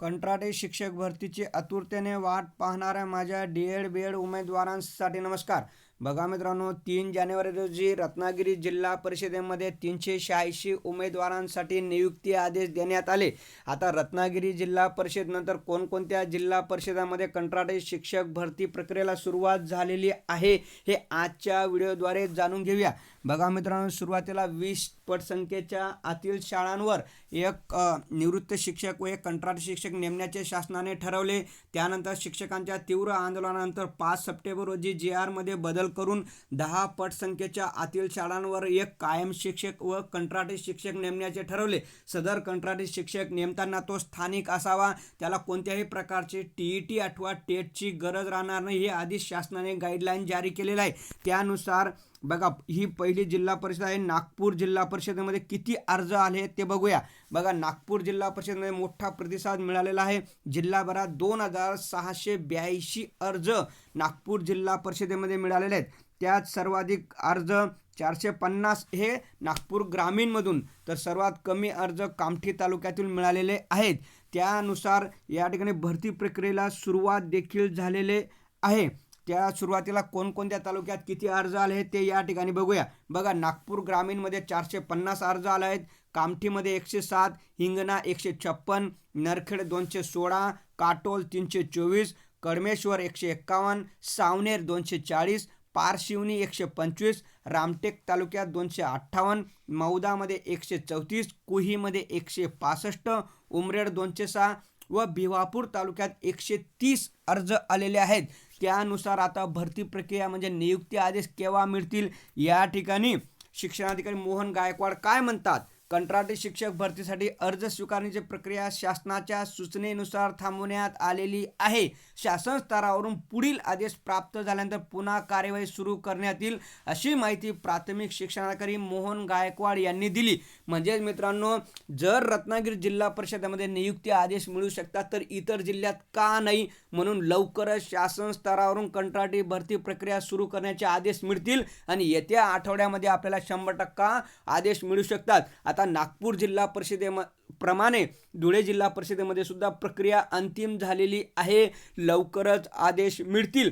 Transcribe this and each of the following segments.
कंत्राटी शिक्षक भरतीची आतुरतेने वाट पाहणाऱ्या माझ्या डी एड बी एड उमेदवारांसाठी नमस्कार. बघा मित्रांनो तीन जानेवारी रोजी रत्नागिरी जिल्हा परिषदेमध्ये तीनशे शहाऐंशी उमेदवारांसाठी नियुक्ती आदेश देण्यात आले. आता रत्नागिरी जिल्हा परिषदनंतर कोणकोणत्या जिल्हा परिषदामध्ये कंत्राटे शिक्षक भरती प्रक्रियेला सुरुवात झालेली आहे हे आजच्या व्हिडिओद्वारे जाणून घेऊया. बघा मित्रांनो सुरुवातीला वीस पटसंख्येच्या आतील शाळांवर एक निवृत्त शिक्षक व एक कंत्राट शिक्षक नेमण्याचे शासनाने ठरवले. त्यानंतर शिक्षकांच्या तीव्र आंदोलनानंतर पाच सप्टेंबर रोजी जी आरमध्ये बदल करून दहा पटसंख्येच्या आतील शाळांवर एक कायम शिक्षक व कंत्राटी शिक्षक नेमण्याचे ठरवले. सदर कंत्राटी शिक्षक नेमताना तो स्थानिक असावा. त्याला कोणत्याही प्रकारची टी ई टी अथवा टेटची गरज राहणार नाही हे आधी शासनाने गाईडलाईन जारी केलेलं आहे. त्यानुसार बघा ही पहिली जिल्हा परिषद आहे. नागपूर जिल्हा परिषदेमध्ये किती अर्ज आले ते बघूया. बघा नागपूर जिल्हा परिषदेमध्ये मोठा प्रतिसाद मिळालेला आहे. जिल्हाभरात दोन हजार सहाशे ब्याऐंशी अर्ज नागपूर जिल्हा परिषदेमध्ये मिळालेले आहेत. त्यात सर्वाधिक अर्ज चारशे पन्नास हे नागपूर ग्रामीणमधून तर सर्वात कमी अर्ज कामठी तालुक्यातून मिळालेले आहेत. त्यानुसार या ठिकाणी भरती प्रक्रियेला सुरुवात देखील झालेले आहे. त्या सुरुवातीला कोणकोणत्या तालुक्यात किती अर्ज आले आहेत ते या ठिकाणी बघूया. बघा नागपूर ग्रामीणमध्ये चारशे पन्नास अर्ज आले आहेत. कामठीमध्ये एकशे सात हिंगणा एकशे छप्पन नरखेड दोनशे सोळा काटोल तीनशे चोवीस कडमेश्वर एकशे एक्कावन्न सावनेर दोनशे चाळीस पारशिवनी एकशे पंचवीस रामटेक तालुक्यात दोनशे अठ्ठावन्न मौदामध्ये एकशे चौतीस कुहीमध्ये एकशे पासष्ट उमरेड दोनशे सहा व भिवापूर तालुक्यात एकशे तीस अर्ज आलेले आहेत. त्यानुसार आता भरती प्रक्रिया म्हणजे नियुक्ती आदेश केव्हा मिळतील या ठिकाणी शिक्षणाधिकारी मोहन गायकवाड काय म्हणतात? कंत्राटी शिक्षक भरतीसाठी अर्ज स्वीकारण्याची प्रक्रिया शासनाच्या सूचनेनुसार थांबवण्यात आलेली आहे. शासन स्तरावरून पुढील आदेश प्राप्त झाल्यानंतर पुन्हा कार्यवाही सुरू करण्यात येईल अशी माहिती प्राथमिक शिक्षणाधिकारी मोहन गायकवाड यांनी दिली. म्हणजेच मित्रांनो जर रत्नागिरी जिल्हा परिषदेमध्ये नियुक्ती आदेश मिळू शकतात तर इतर जिल्ह्यात का नाही? म्हणून लवकरच शासन स्तरावरून कंत्राटी भरती प्रक्रिया सुरू करण्याचे आदेश मिळतील आणि येत्या आठवड्यामध्ये आपल्याला शंभर टक्का आदेश मिळू शकतात. आता नागपूर जिल्हा परिषदेम प्रमाणे धुळे जिल्हा परिषदेमध्ये सुद्धा प्रक्रिया अंतिम झालेली आहे. लवकरच आदेश मिळतील.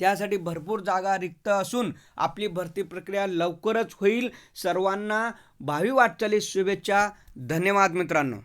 त्यासाठी भरपूर जागा रिक्त असून आपली भरती प्रक्रिया लवकरच होईल. सर्वांना भावी वाटचालीस शुभेच्छा. धन्यवाद मित्रांनो.